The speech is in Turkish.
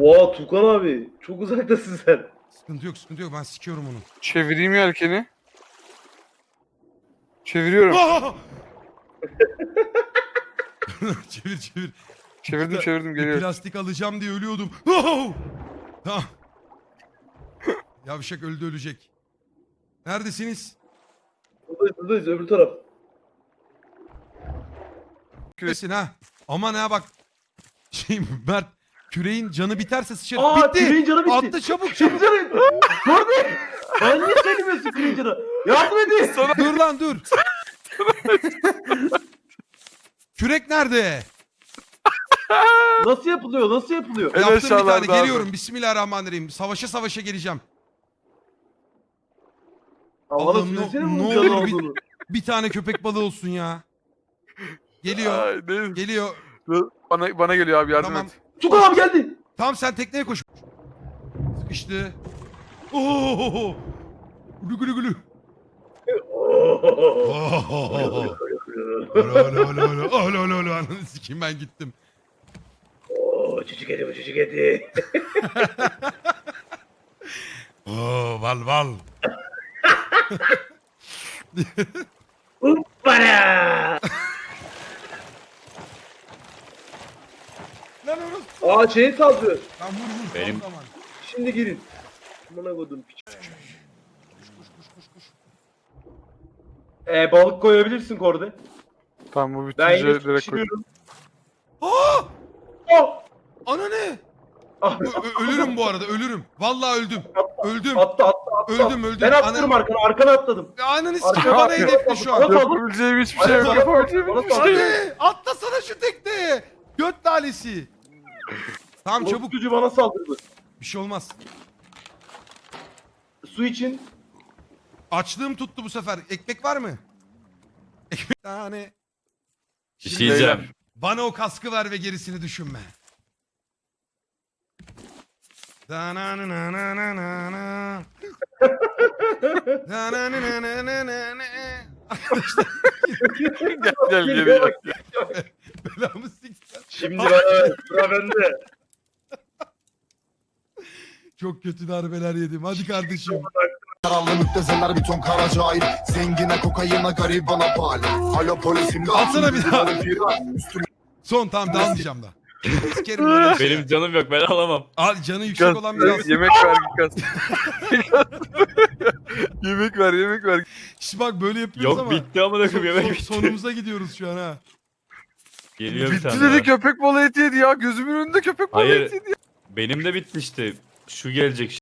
Oha Tukan abi. Çok uzaktasın sen. Sıkıntı yok sıkıntı yok ben sikiyorum onu. Çevireyim yelkeni. Çeviriyorum. Çevir çevir. Çevirdim çevirdim Bir geliyor. plastik alacağım diye ölüyordum. Tamam. Yavşak öldü ölecek. Neredesiniz? Buradayız buradayız öbür taraf. Neredesin ha? Aman ha bak. Şey Mert küreğin canı biterse sıçar. Aa Bitti. küreğin canı bitti. Attı çabuk çabuk. canı. Gördün. Ben niye söylemiyorsun küreğin canı? Yardım edin. dur lan dur. Kürek nerede? Nasıl yapılıyor? Nasıl yapılıyor? En Yaptım bir tane abi. geliyorum. Bismillahirrahmanirrahim. Savaşa savaşa geleceğim. Allah'ım, ne- söylesene ne bunun olur bir- olduğunu. Bir tane köpek balığı olsun ya. Geliyor. Ay, ne- Geliyor. Bana, bana geliyor abi yardım Tamam. et. Tukan abi geldi. Tamam sen tekneye koş. Sıkıştı. Oo! Gülü gülü gülü. Alo alo alo alo alo alo alo ananı sikeyim ben gittim. Oo, çocuk eti bu çocuk eti. Oo val val. Para. Lan orası. Aa şeyi saldırıyor. Lan vur vur. Benim-. Şimdi girin. Bana koydum piç. Ee, balık koyabilirsin korde. Tamam bu Ben bitince yine direkt koy. Aa! Oh! Ana ne? Ah, ölürüm bu arada ölürüm. Vallahi öldüm. Öldüm. attı attı attı. Öldüm öldüm. Ben Ana- arkana arkana atladım. Ananı Arkana bana hedefli şu an. Yapabileceğim hiçbir şey yok. Yapabileceğim hiçbir şey yok. Atlasana şu tekneye. Göt lalesi. Tamam çabuk. Çabuk. bana saldırdı. Bir şey olmaz. Su için. Açlığım tuttu bu sefer. Ekmek var mı? Ekmek tane. Bir Şimdi şey diyeceğim. Bana o kaskı ver ve gerisini düşünme. Da-na-na-na-na-na-na. Da-na-na-na-na-na-na. Gel gel gel. Belamı siktir. Şimdi bana sıra bende. Çok kötü darbeler yedim. Hadi kardeşim. Kararlı müptezeler bir ton kara cahil Zengine kokayına garibana pal Alo polisim Atsana bir daha. Üstüme Son tamam da almayacağım da. Sikerim böyle şey. Benim canım yok ben alamam. Al canı yüksek Gaz, olan biraz. yemek ver Gaz. yemek ver yemek ver. Şş bak böyle yapıyoruz Yok ama. bitti amına koyayım yemek son- bitti. sonumuza gidiyoruz şu an ha. Geliyor bir Bitti tane dedi daha. köpek balığı eti yedi ya. Gözümün önünde köpek balığı Hayır. eti yedi. Benim de bitmişti. Şu gelecek